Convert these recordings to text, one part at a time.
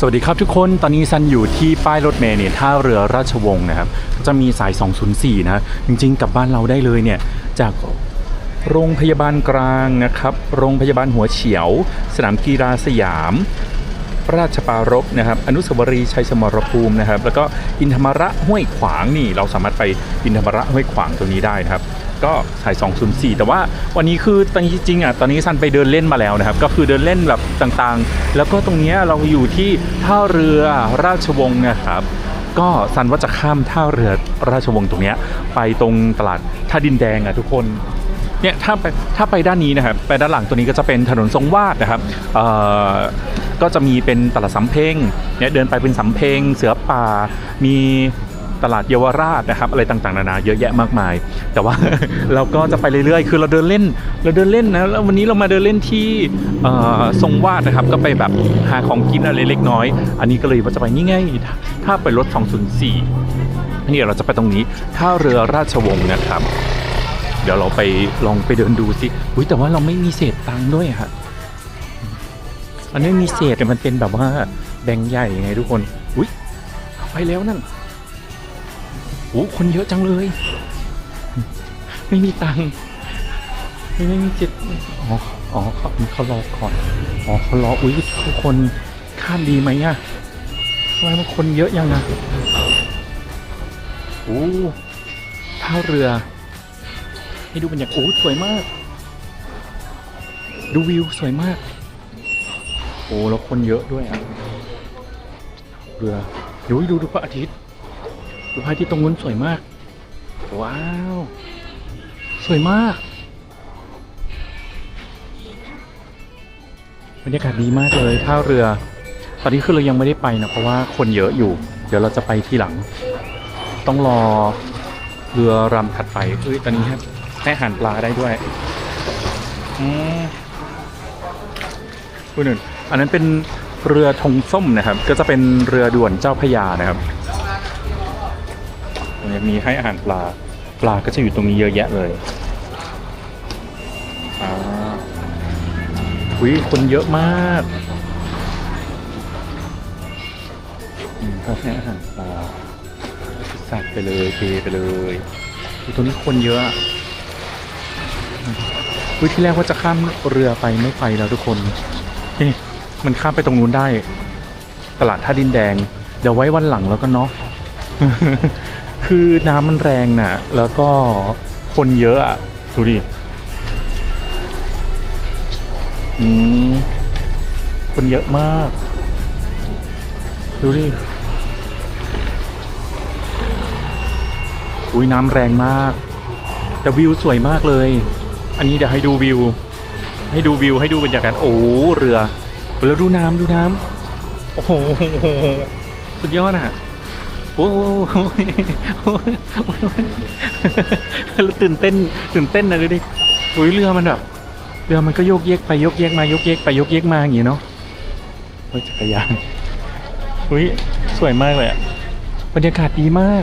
สวัสดีครับทุกคนตอนนี้ซันอยู่ที่ป้ายรถเมล์เนี่ยท่าเรือราชวงศ์นะครับ จะมีสาย 204 นะ จริงๆกลับบ้านเราได้เลยเนี่ย จากโรงพยาบาลกลางนะครับ โรงพยาบาลหัวเฉียว สนามกีฬาสยาม ราชปารภนะครับ อนุสาวรีย์ชัยสมรภูมินะครับ แล้วก็อินธรรมระห้วยขวางนี่ เราสามารถไปอินธรรมระห้วยขวางตรงนี้ได้นะครับ ก็สาย 204 แต่ว่าวันนี้คือตอนนี้จริงๆอะตอนนี้ซันไปเดินเล่นมาแล้วนะครับ ก็คือเดินเล่นแบบต่างๆ แล้วก็ตรงนี้เราอยู่ที่ท่าเรือราชวงศ์นะครับก็ซันว่าจะข้ามท่าเรือราชวงศ์ตรงนี้ไปตรงตลาดท่าดินแดงอะทุกคนเนี่ยถ้าไปถ้าไปด้านนี้นะครับไปด้านหลังตัวนี้ก็จะเป็นถนนทรงวาดนะครับเออก็จะมีเป็นตลาดสำเพ็งเนี่ยเดินไปเป็นสำเพ็งเสือป่ามี ตลาดเยาวราชนะครับ อะไรต่างๆนานาเยอะแยะมากมาย แต่ว่าเราก็จะไปเรื่อยๆ คือเราเดินเล่น เราเดินเล่นนะแล้ววันนี้เรามาเดินเล่นที่เอ่อทรงวาดนะครับ ก็ไปแบบหาของกินอะไรเล็กน้อย อันนี้ก็เลยว่าจะไปนี่ไงถ้าไปรถ 204นี่เราจะไปตรงนี้ท่าเรือราชวงศ์นะครับ เดี๋ยวเราไปลองไปเดินดูสิอุ้ยแต่ว่าเราไม่มีเศษตังค์ด้วยฮะมันไม่มีเศษแต่มันเป็นแบบว่าแบงค์ใหญ่ไงทุกคน อุ้ยไปแล้วนั่น โอ้คนเยอะจังเลย ไม่มีตังค์ไม่ไม่มีเจ็ดอ๋ออ๋อเขาเขารอก่อนอ๋อเขารออุ้ยทุกคนข้ามดีไหมอะทำไมมันคนเยอะยังอะโอ้ท่าเรือ ให้ดูบรรยากาศโอ้สวยมาก ดูวิวสวยมาก โอ้แล้วคนเยอะด้วยอะ เรือดูดูดูพระอาทิตย์ ดูพระอาทิตย์ตรงนู้นสวยมาก ว้าว สวยมากบรรยากาศดีมากเลยท่าเรือ ตอนนี้คือเรายังไม่ได้ไปนะเพราะว่าคนเยอะอยู่ เดี๋ยวเราจะไปที่หลัง ต้องรอเรือรำถัดไปเอ้ยตอนนี้ครับให้อาหารปลาได้ด้วยอืมคุณหนึ่งอันนั้นเป็นเรือธงส้มนะครับ ก็จะเป็นเรือด่วนเจ้าพยานะครับ ยังมีให้อาหารปลา ปลาก็จะอยู่ตรงนี้เยอะแยะเลยอ่าอุ้ยคนเยอะมากมก็ให้อาหารปลาสัตว์ไปเลยเทไปเลยตรงนี้คนเยอะอะวิที่แรกว่าจะข้ามเรือไปไม่ไปแล้วทุกคนเฮ้ยมันข้ามไปตรงนู้นได้ ตลาดท่าดินแดง เดี๋ยวไว้วันหลังแล้วกันเนาะ คือน้ำมันแรงน่ะ แล้วก็คนเยอะอะ ดูดิ อืม คนเยอะมาก ดูดิ อุ้ยน้ำแรงมาก แต่วิวสวยมากเลย อันนี้เดี๋ยวให้ดูวิว ให้ดูวิวให้ดูบรรยากาศโอ้เรือ แล้วดูน้ำดูน้ำโอ้โหสุดยอดอะ โอ้โหตื่นเต้นตื่นเต้นนะดูดิอุ้ยเรือมันแบบเรือมันก็โยกเยกไปโยกเยกมายกเยกไปยกเยกมาอย่างงี้เนาะเฮ้ยจักรยานอุ้ยสวยมากเลยอะบรรยากาศดีมาก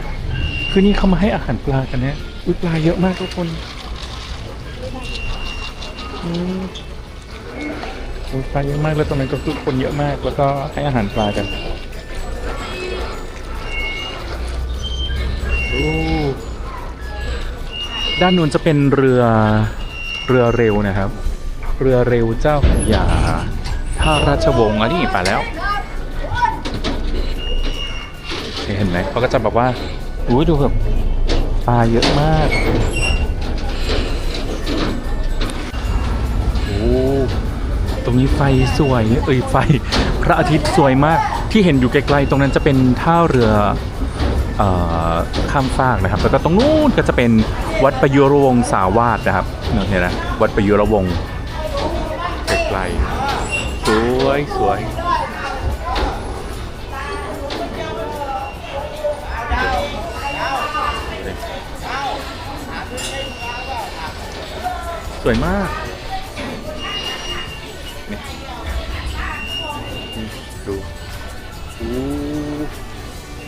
คือนี่เขามาให้อาหารปลากันเนี่ยอุ้ยปลาเยอะมากทุกคนปลาเยอะมากแล้วตรงนั้นก็คือคนเยอะมากแล้วก็ให้อาหารปลากัน ด้านนู้นจะเป็นเรือเรือเร็วนะครับ เรือเร็วเจ้าพระยาท่าราชวงศ์อันนี้ไปแล้วเห็นไหมเขาก็จะแบบว่าอุ้ยดูแบบปลาเยอะมากโอ้ตรงนี้ไฟสวยเอ้ยไฟ พระอาทิตย์สวยมากที่เห็นอยู่ไกลๆตรงนั้นจะเป็นท่าเรือเอ่อ ข้ามฟากนะครับ แล้วก็ตรงนู้นก็จะเป็นวัดประยุรวงศาวาสนะครับเนี่ยนะวัดประยุรวงศ์ไกลๆสวยสวยสวยมาก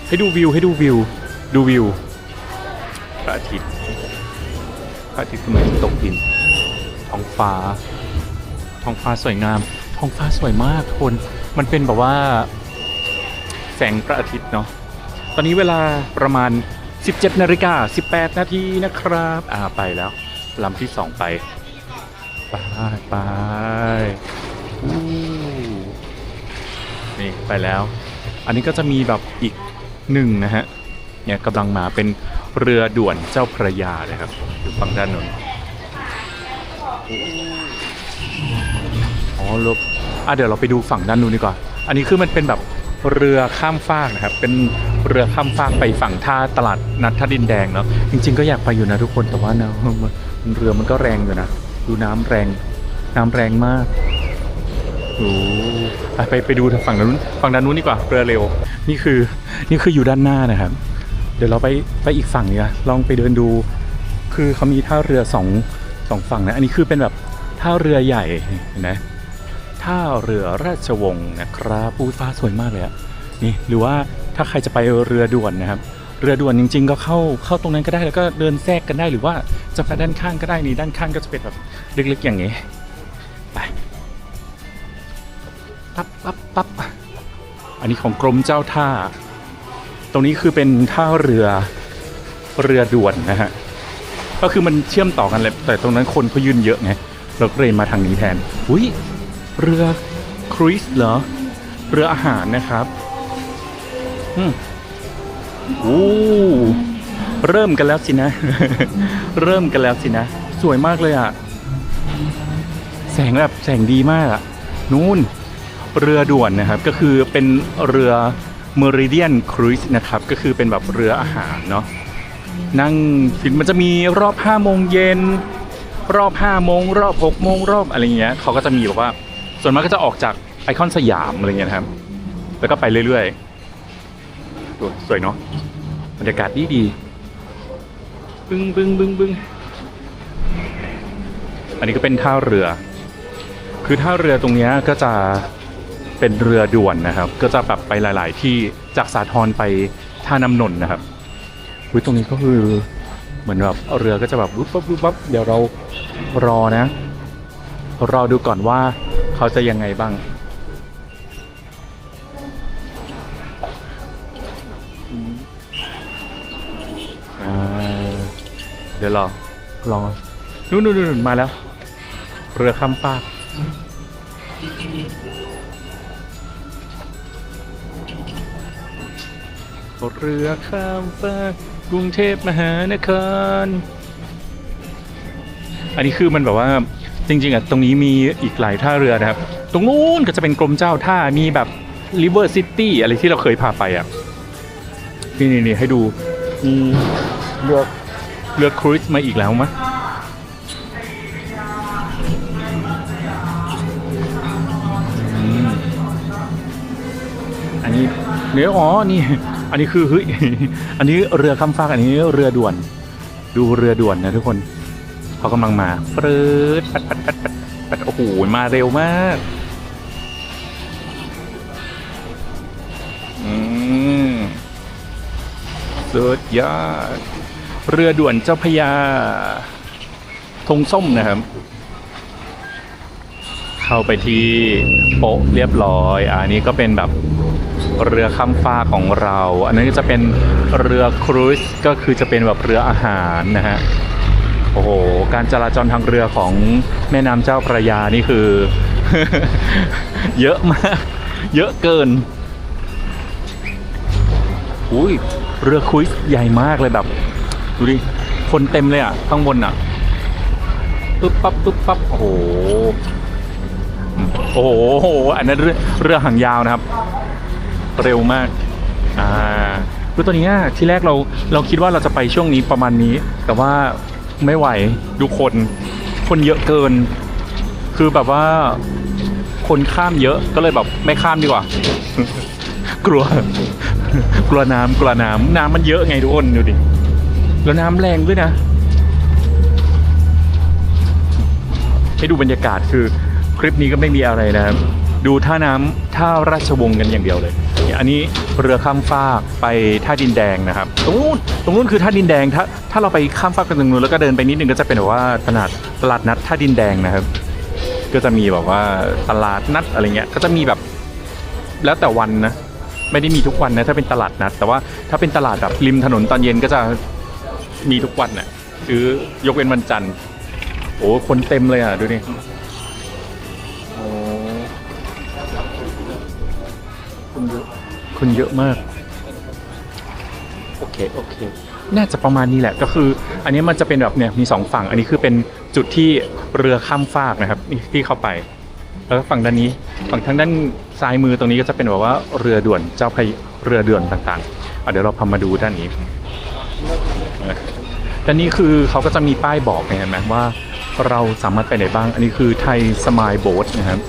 ให้ดูวิวให้ดูวิว ดูวิวพระอาทิตย์พระอาทิตย์กำลังตกดิน ท้องฟ้า ท้องฟ้าสวยงาม ท้องฟ้าสวยมากทุกคนมันเป็นแบบว่า แสงพระอาทิตย์เนาะตอนนี้เวลาประมาณ 17นาฬิกา18 นาทีนะครับอ่าไปแล้วลำที่สองไปไปไปนี่ไปแล้ว อันนี้ก็จะมีแบบอีก หนึ่งนะฮะเนี่ยกำลังมาเป็นเรือด่วนเจ้าพระยาเลยครับอยู่ฝั่งด้านนนอ๋อลบอะเดี๋ยวเราไปดูฝั่งด้านนู้นดีกว่า อันนี้คือมันเป็นแบบเรือข้ามฟากนะครับ เป็นเรือข้ามฟากไปฝั่งท่าตลาดนัดท่าดินแดงเนาะจริง ๆ ก็อยากไปอยู่นะทุกคนแต่ว่านะมันเรือมันก็แรงอยู่นะดูน้ำแรงน้ำแรงมากโอ้อะไปไปดูทางฝั่งนู้นฝั่งด้านนู้นดีกว่าเรือเร็ว นี่คือนี่คืออยู่ด้านหน้านะครับ เดี๋ยวเราไปไปอีกฝั่งเนี่ยลองไปเดินดู คือเขามีท่าเรือสองสองฝั่งนะ อันนี้คือเป็นแบบท่าเรือใหญ่เห็นไหมท่าเรือราชวงศ์นะครับปูฟ้าสวยมากเลยอะนี่หรือว่าถ้าใครจะไปเรือด่วนนะครับ เรือด่วนจริง ๆ ก็เข้าเข้าตรงนั้นก็ได้แล้วก็เดินแทรกกันได้หรือว่าจะไปด้านข้างก็ได้นี่ด้านข้างก็จะเป็นแบบเล็กๆอย่างนี้ไปปั๊บปั๊บปั๊บ อันนี้ของกรมเจ้าท่า ตรงนี้คือเป็นท่าเรือเรือด่วนนะฮะ ก็คือมันเชื่อมต่อกันเลยแต่ตรงนั้นคนเขายืนเยอะไง เราก็เลยมาทางนี้แทน อุ้ยเรือครูซเหรอ เรืออาหารนะครับ อืมโอ้เริ่มกันแล้วสินะ เริ่มกันแล้วสินะ สวยมากเลยอะแสงแบบแสงดีมากอะนู่น เรือด่วนนะครับก็คือเป็นเรือ Meridian Cruise นะครับก็คือเป็นแบบเรืออาหารเนาะนั่งฟินมันจะมีรอบ5โมงเย็นรอบ5โมงรอบ6โมงรอบอะไรเงี้ยเขาก็จะมีแบบว่าส่วนมากก็จะออกจากไอคอนสยามอะไรเงี้ยครับ แล้วก็ไปเรื่อยๆดูสวยเนาะบรรยากาศดีดีบึ้งบึ้งบึ้งบึ้งอันนี้ก็เป็นท่าเรือ คือท่าเรือตรงเนี้ยก็จะ เป็นเรือด่วนนะครับ ก็จะแบบไปหลาย ๆ ที่จากสาทรไปท่าน้ำนนท์นะครับอุ้ยตรงนี้ก็คือเหมือนแบบเรือก็จะแบบปุ๊บปั๊บปุ๊บปั๊บเดี๋ยวเรารอนะ รอดูก่อนว่าเขาจะยังไงบ้างเดี๋ยวรอรอนู่นนู่นนู่นมาแล้ว เรือข้ามฟาก เรือข้ามฟากกรุงเทพมหานคร อันนี้คือมันแบบว่าจริง ๆอะตรงนี้มีอีกหลายท่าเรือนะครับ ตรงนู้นก็จะเป็นกรมเจ้าท่ามีแบบ River City อะไรที่เราเคยพาไปอะนี่นี่ให้ดูมีเรือเรือครูซมาอีกแล้วมะอันนี้เนื้ออ๋อนี่ อันนี้คือเฮ้ยอันนี้เรือข้ามฟากอันนี้เรือด่วน ดูเรือด่วนนะทุกคนเขากำลังมาเปิดปัดปัดปัดปัดปัดโอ้โหมาเร็วมากอืมสุดยอดเรือด่วนเจ้าพยาธงส้มนะครับ เข้าไปที่โป๊ะเรียบร้อย อันนี้ก็เป็นแบบ เรือข้ามฟ้ากของเรา อันนั้จะเป็นเรือครูซก็คือจะเป็นแบบเรืออาหารนะฮะโอ้โหการจราจรทางเรือของแม่น้ำเจ้าพระยานี่คือ เยอะมาก เยอะเกินอุ้ยเรือครูซใหญ่มากเลยแบบดูดิคนเต็มเลยอะข้างบนอะปึ๊บปั๊บปึ๊บปั๊บโอ้โหอืมโอ้โหโอ้โห อันนั้นเรือเรือหางยาวนะครับ เร็วมากอ่าคือตัวนี้ที่แรกเราเราคิดว่าเราจะไปช่วงนี้ประมาณนี้ แต่ว่าไม่ไหวดูคน คนเยอะเกิน คือแบบว่าคนข้ามเยอะก็เลยแบบไม่ข้ามดีกว่า กลัว กลัวน้ำกลัวน้ำน้ำมันเยอะไงทุกคนดูดิแล้วน้ำแรงด้วยนะ ให้ดูบรรยากาศคือคลิปนี้ก็ไม่มีอะไรนะครับ ดูท่าน้ำท่าราชวงศ์กันอย่างเดียวเลย อันนี้เรือข้ามฟากไปท่าดินแดงนะครับ ตรงนู้นตรงนู้นคือท่าดินแดงถ้าถ้าเราไปข้ามฟากกันตรงนู้นแล้วก็เดินไปนิดนึงก็จะเป็นแบบว่าตลาดตลาดนัดท่าดินแดงนะครับ ก็จะมีแบบว่าตลาดนัดอะไรเงี้ยก็จะมีแบบแล้วแต่วันนะไม่ได้มีทุกวันนะถ้าเป็นตลาดนัด แต่ว่าถ้าเป็นตลาดแบบริมถนนตอนเย็นก็จะมีทุกวันน่ะคือยกเว้นวันจันทร์โอ้คนเต็มเลยอะดูดิโอ้คนเยอะ คนเยอะมาก โอเค โอเค น่าจะประมาณนี้แหละ ก็คือ อันนี้มันจะเป็นแบบเนี่ยมีสองฝั่ง อันนี้คือเป็นจุดที่เรือข้ามฟากนะครับนี่ที่เข้าไปแล้วก็ฝั่งด้านนี้ฝั่งทางด้านซ้ายมือตรงนี้ก็จะเป็นแบบว่าเรือด่วนเจ้าพระยเรือด่วนต่างๆอะเดี๋ยวเราพามาดูด้านนี้เออด้านนี้คือเขาก็จะมีป้ายบอกไงเห็นไหมว่าเราสามารถไปไหนบ้าง อันนี้คือไทยสมายโบ๊ทนะครับ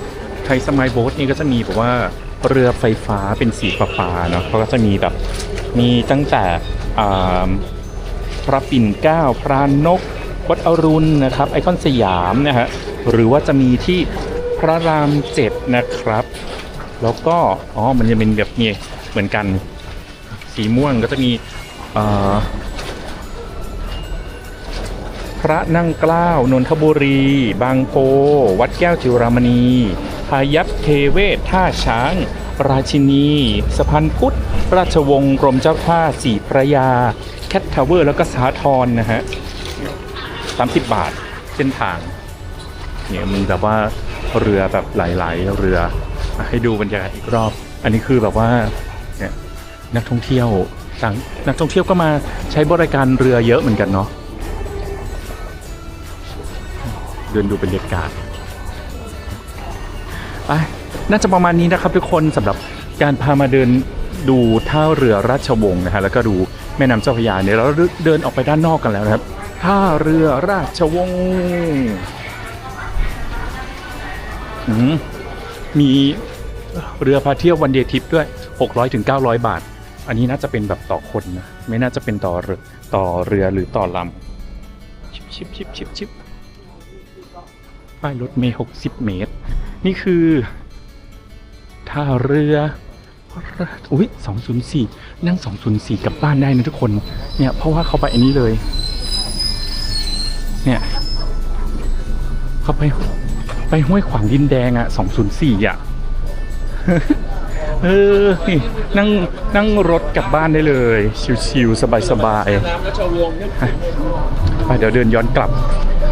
ไทยสมายโบ๊ทนี่ก็จะมีแบบว่า เรือไฟฟ้าเป็นสีฟ้าๆเนาะเขาก็จะมีแบบมีตั้งแต่พระปิ่นเกล้าพระนก วัดอรุณนะครับ ไอคอนสยามนะฮะหรือว่าจะมีที่พระรามเจ็ดนะครับ แล้วก็อ๋อมันจะเป็นแบบนี้เหมือนกันสีม่วงก็จะมีพระนั่งเกล้านนทบุรี บางโพวัดแก้วจิรามณี พายัพเทเวศท่าช้าง ราชินี สะพานพุทธ ราชวงศ์กรมเจ้าท่าสีพระยา แคททาวเวอร์ แล้วก็สาทรนะฮะ30บบาทเส้นทางเนี่ยมันแบบว่าเรือแบบหลาย ๆ เรือให้ดูบรรยากาศอีกรอบ อันนี้คือแบบว่าเนี่ยนักท่องเที่ยวต่างนักท่องเที่ยวก็มาใช้บริการเรือเยอะเหมือนกันเนาะเดินดูบรรยากาศ ไปน่าจะประมาณนี้นะครับทุกคนสำหรับการพามาเดินดูท่าเรือราชวงศ์นะฮะแล้วก็ดูแม่น้ำเจ้าพระยาเนี่ยเราเดินออกไปด้านนอกกันแล้วนะครับท่าเรือราชวงศ์มีเรือพาเที่ยววันเดย์ทริปด้วย 600ถึง900 บาท อันนี้น่าจะเป็นแบบต่อคนนะ ไม่น่าจะเป็นต่อต่อเรือหรือต่อลำชิบชิบชิบชิบชิบป้ายรถเมล์60 เมตร นี่คือท่าเรืออุ้ย204 นั่ง 204 กลับบ้านได้นะทุกคน เนี่ย เพราะว่าเขาไปอันนี้เลย เนี่ย เขาไป ไปห้วยขวางดินแดงอะ204อะเออ นี่ นั่ง นั่งรถกลับบ้านได้เลย ชิวๆ สบายๆไปเดี๋ยวเดินย้อนกลับ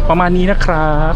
ประมาณนี้นะครับ